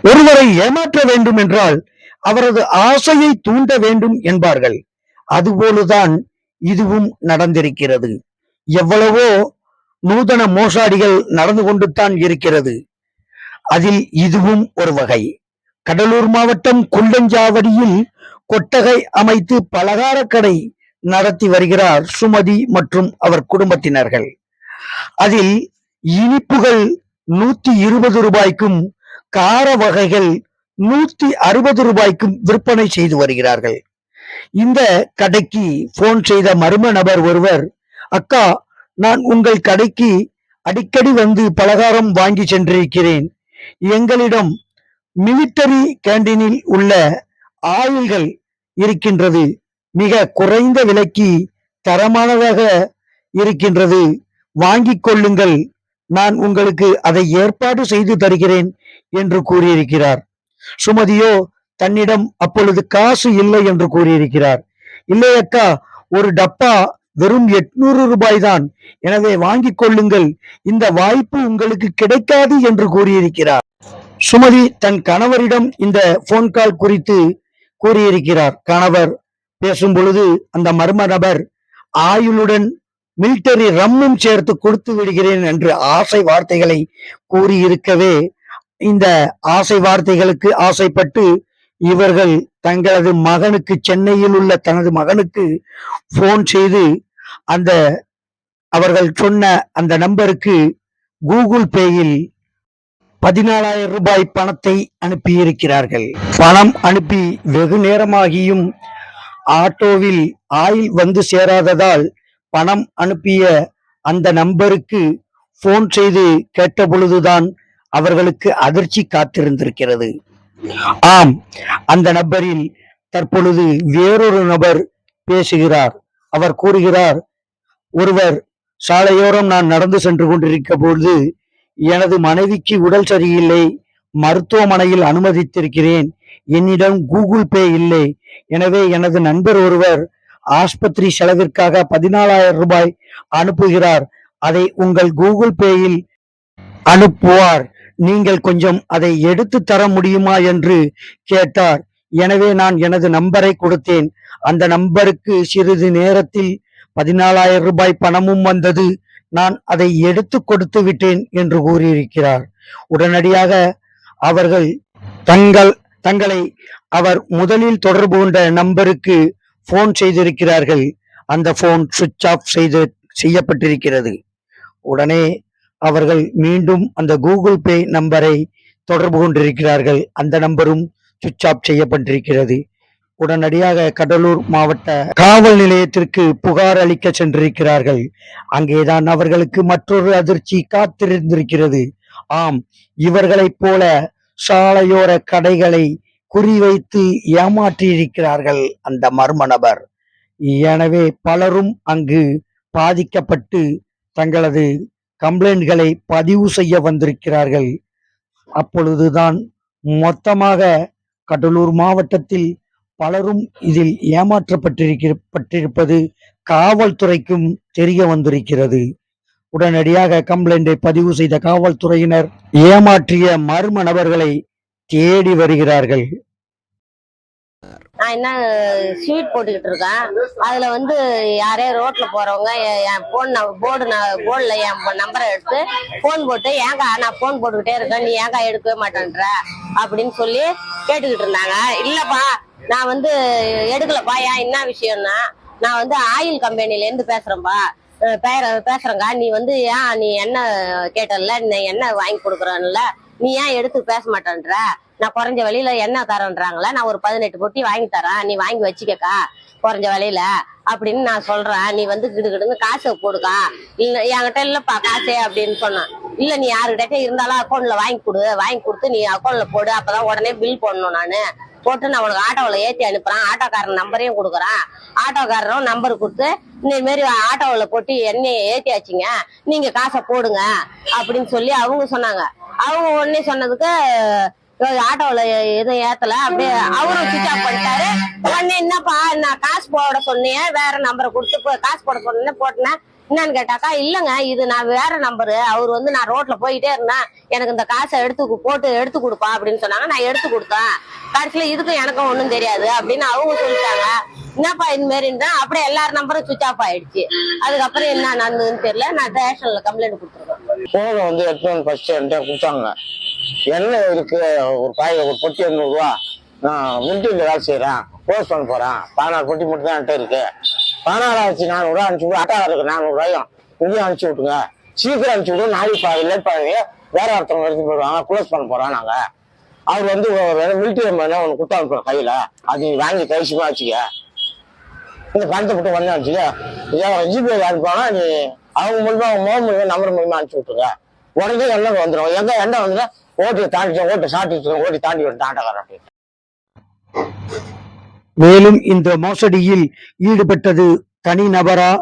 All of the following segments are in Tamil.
ஒருவரை ஏமாற்ற வேண்டும் என்றால் அவரது ஆசையை தூண்ட வேண்டும் என்பார்கள். அதுபோலதான் இதுவும் நடந்திருக்கிறது. எவ்வளவோ நூதன மோசாடிகள் நடந்து கொண்டுத்தான் இருக்கிறது. அதில் இதுவும் ஒரு வகை. கடலூர் மாவட்டம் குள்ளஞ்சாவடியில் கொட்டகை அமைத்து பலகார கடை நடத்தி வருகிறார் சுமதி மற்றும் அவர் குடும்பத்தினர்கள். அதில் இனிப்புகள் நூத்தி இருபது ரூபாய்க்கும் கார வகைகள் நூத்தி அறுபது ரூபாய்க்கும் விற்பனை செய்து வருகிறார்கள். இந்த கடைக்கு போன் செய்த மர்ம நபர் ஒருவர் அக்கா நான் உங்கள் கடைக்கு அடிக்கடி வந்து பலகாரம் வாங்கி சென்றிருக்கிறேன். எங்களிடம் மிலிட்டரி கேண்டீனில் உள்ள ஆயில்கள் இருக்கின்றது. மிக குறைந்த விலைக்கு தரமானதாக இருக்கின்றது. வாங்கிக் கொள்ளுங்கள். நான் உங்களுக்கு அதை ஏற்பாடு செய்து தருகிறேன். என்று கூறியிருக்கிறார். சுமதியோ தன்னிடம் அப்பொழுது காசு இல்லை என்று கூறியிருக்கிறார். இல்லை அக்கா ஒரு டப்பா வெறும் எட்நூறு ரூபாய் தான் எனவே வாங்கிக் கொள்ளுங்கள். இந்த வாய்ப்பு உங்களுக்கு கிடைக்காது என்று கூறியிருக்கிறார். சுமதி தன் கணவரிடம் இந்த போன் கால் குறித்து கூறியிருக்கிறார். கணவர் பேசும் பொழுது அந்த மர்ம நபர் ஆயுளுடன் மிலிட்டரி ரம்மும் சேர்த்து கொடுத்து விடுகிறேன் என்று ஆசை வார்த்தைகளை கூறியிருக்கவே இந்த ஆசை வார்த்தைகளுக்கு ஆசைப்பட்டு இவர்கள் தங்களது மகனுக்கு சென்னையில் உள்ள தனது மகனுக்கு போன் செய்து அந்த அவர்கள் சொன்ன அந்த நம்பருக்கு கூகுள் பேயில் பதினாலாயிரம் ரூபாய் பணத்தை அனுப்பியிருக்கிறார்கள். பணம் அனுப்பி வெகு நேரமாகியும் ஆட்டோவில் ஆயில் வந்து சேராததால் பணம் அனுப்பிய அந்த நம்பருக்கு போன் செய்து கேட்ட பொழுதுதான் அவர்களுக்கு அதிர்ச்சி காத்திருந்திருக்கிறது. ஆம் அந்த நபரில் தற்பொழுது வேறொரு நபர் பேசுகிறார். அவர் கூறுகிறார் ஒருவர் சாலையோரம் நான் நடந்து சென்று கொண்டிருக்க பொழுது எனது மனைவிக்கு உடல் சரியில்லை. மருத்துவமனையில் அனுமதித்திருக்கிறேன். என்னிடம் கூகுள் பே இல்லை. எனவே எனது நண்பர் ஒருவர் ஆஸ்பத்திரி செலவிற்காக பதினாலாயிரம் ரூபாய் அனுப்புகிறார். அதை உங்கள் கூகுள் பேயில் அனுப்புவார். நீங்கள் கொஞ்சம் அதை எடுத்து தர முடியுமா என்று கேட்டார். எனவே நான் எனது நம்பரை கொடுத்தேன். அந்த நம்பருக்கு சிறிது நேரத்தில் பதினாலாயிரம் ரூபாய் பணமும் வந்தது. நான் அதை எடுத்து கொடுத்து விட்டேன் என்று கூறியிருக்கிறார். உடனடியாக அவர்கள் தங்கள் தங்களை அவர் முதலில் தொடர்பு கொண்ட நம்பருக்கு போன் செய்திருக்கிறார்கள். அந்த போன் சுவிட்ச் ஆஃப் செய்து செய்யப்பட்டிருக்கிறது. உடனே அவர்கள் மீண்டும் அந்த கூகுள் பே நம்பரை தொடர்பு கொண்டிருக்கிறார்கள். அந்த நம்பரும் சுவிட்ச் ஆஃப் செய்யப்பட்டிருக்கிறது. உடனடியாக கடலூர் மாவட்ட காவல் நிலையத்திற்கு புகார் அளிக்க சென்றிருக்கிறார்கள். அங்கேதான் அவர்களுக்கு மற்றொரு அதிர்ச்சி காத்திருந்திருக்கிறது. ஆம் இவர்களைப் போல சாலையோர கடைகளை குறிவைத்து ஏமாற்றியிருக்கிறார்கள் அந்த மர்ம நபர். எனவே பலரும் அங்கு பாதிக்கப்பட்டு தங்களது கம்ப்ளைண்ட்களை பதிவு செய்ய வந்திருக்கிறார்கள். அப்பொழுதுதான் மொத்தமாக கடலூர் மாவட்டத்தில் பலரும் இதில் ஏமாற்றப்பட்டிருக்கப்பட்டிருப்பது காவல்துறைக்கும் தெரிய வந்திருக்கிறது. உடனடியாக கம்ப்ளைண்டை பதிவு செய்த காவல்துறையினர் ஏமாற்றிய மர்ம நபர்களை தேடி வருகிறார்கள். நான் என்ன ஸ்வீட் போட்டுக்கிட்டு இருக்கேன். அதுல வந்து யாரே ரோட்ல போறவங்க என் போன் போர்டு போர்டுல என் நம்பரை எடுத்து போன் போட்டு ஏங்கா நான் போன் போட்டுக்கிட்டே இருக்கேன் நீ ஏங்கா எடுக்கவே மாட்டேன்ற? அப்படின்னு சொல்லி கேட்டுக்கிட்டு இருந்தாங்க. இல்லப்பா நான் வந்து எடுக்கலப்பா. ஏன் என்ன விஷயம்னா நான் வந்து ஆயில் கம்பெனில இருந்து பேசுறேன்பா பேர பேசுறேங்க நீ வந்து ஏன் நீ என்ன கேட்டல நீ என்ன வாங்கி கொடுக்குறன்ல? நீ ஏன் எடுத்து பேச மாட்டேன்ற? நான் குறைஞ்ச விலையில என்ன தரேன்றாங்களா நான் ஒரு பதினெட்டு பொட்டி வாங்கி தரேன் நீ வாங்கி வச்சுக்கக்கா குறைஞ்ச விலையில அப்படின்னு நான் சொல்றேன். நீ வந்து கிடுகிடுன்னு காசை போடுக்கா. இல்ல என்கிட்ட இல்லப்பா காசே அப்படின்னு சொன்னேன். இல்ல நீ யாருக்கிட்ட இருந்தாலும் அக்கௌண்ட்ல வாங்கி கொடு. வாங்கி கொடுத்து நீ அக்கௌண்ட்ல போடு. அப்பதான் உடனே பில் போடணும் நானு. போட்டு நான் உனக்கு ஆட்டோவில் ஏற்றி அனுப்புறேன். ஆட்டோக்காரன் நம்பரையும் கொடுக்குறேன். ஆட்டோக்காரரும் நம்பர் கொடுத்து இந்த மாரி ஆட்டோவில் போட்டு எண்ணெயை ஏற்றியாச்சுங்க நீங்கள் காசை போடுங்க அப்படின்னு சொல்லி அவங்க சொன்னாங்க. அவங்க உடனே சொன்னதுக்கு ஆட்டோவில் எதுவும் ஏத்தல. அப்படியே அவரும் சுவிச் ஆஃப் பண்ணிட்டாரு. உடனே என்னப்பா நான் காசு போட சொன்னேன். வேற நம்பரை கொடுத்து காசு போட சொன்னேன் போட்டேன் என்னன்னு கேட்டாக்கா இல்லங்க இது நான் வேற நம்பரு அவர் வந்து நான் ரோட்ல போயிட்டே இருந்தேன் எனக்கு இந்த காசை எடுத்து போட்டு எடுத்து கொடுப்பா அப்படின்னு சொன்னாங்க. நான் எடுத்து கொடுத்தேன். கடைசியில இதுக்கும் எனக்கும் ஒண்ணும் தெரியாது அப்படின்னு அவங்க சொல்லிட்டாங்க. என்னப்பா இந்த மாதிரின்னா அப்படியே எல்லார் நம்பரும் சுவிச் ஆஃப் ஆயிடுச்சு. அதுக்கப்புறம் என்ன நடந்ததுன்னு தெரியல. நான் ஸ்டேஷன்ல கம்ப்ளைண்ட் கொடுத்துருக்கேன். போன வந்து எடுத்து ஃபர்ஸ்ட் என்கிட்ட கொடுத்தாங்க. என்ன இருக்கு? ஒரு பாய் ஒரு பொட்டி எண்ணூறுரூவா நான் மிலிட்டரியில் வேலை செய்கிறேன் போஸ்ட் பண்ண போறேன். பதினாறு பொட்டி மட்டும் தான் என்கிட்ட இருக்கு. பதினாறாயிரத்தி நானூறுரூவா அனுப்பிச்சு விடு. அட்டா இருக்கு நானூறுரூவாயும் இங்கேயும் அனுப்பிச்சு விட்டுங்க. சீக்கிரம் அனுப்பிச்சு விடு. நாளைக்கு பாதி லேட் பண்ணி வேற ஒருத்தவங்க எடுத்து போயிடுவாங்க. க்ளோஸ் பண்ண போறோம் நாங்கள் அவர் வந்து மிலிட்டரி ஒன்று கொடுத்து அனுப்புற கையில். அது வாங்கி கழிச்சுமா வச்சுக்க. இந்த பணத்தை மட்டும் வந்து அனுப்பிச்சுக்க ஜிபே அனுப்பானா நீ அவங்க மூலமா அவங்க மோகம் மூலியமா நம்பர் மூலியமா அனுப்பிச்சு விட்டுருங்க. உடனே எல்லாம் வந்துடும் எங்க எண்ணெய் வந்துடும் ஓட்டி தாண்டி ஓட்டு சாட்டி ஓட்டி தாண்டி ஒரு தாண்டக்காரன் மேலும் இந்த மோசடியில் ஈடுபட்டது தனிநபரா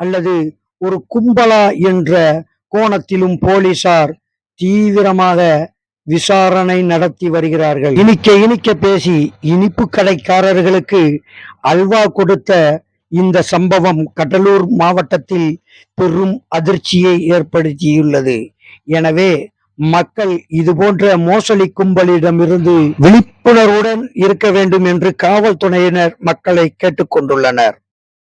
அல்லது ஒரு கும்பலா என்ற கோணத்திலும் போலீசார் தீவிரமாக விசாரணை நடத்தி வருகிறார்கள். இனிக்க இனிக்க பேசி இனிப்பு கடைக்காரர்களுக்கு அல்வா கொடுத்த இந்த சம்பவம் கடலூர் மாவட்டத்தில் பெரும் அதிர்ச்சியை ஏற்படுத்தியுள்ளது. எனவே மக்கள் இது போன்ற மோசடி கும்பலிடமிருந்து விழிப்புணர்வுடன் இருக்க வேண்டும் என்று காவல்துறையினர் மக்களை கேட்டுக்கொண்டுள்ளனர்.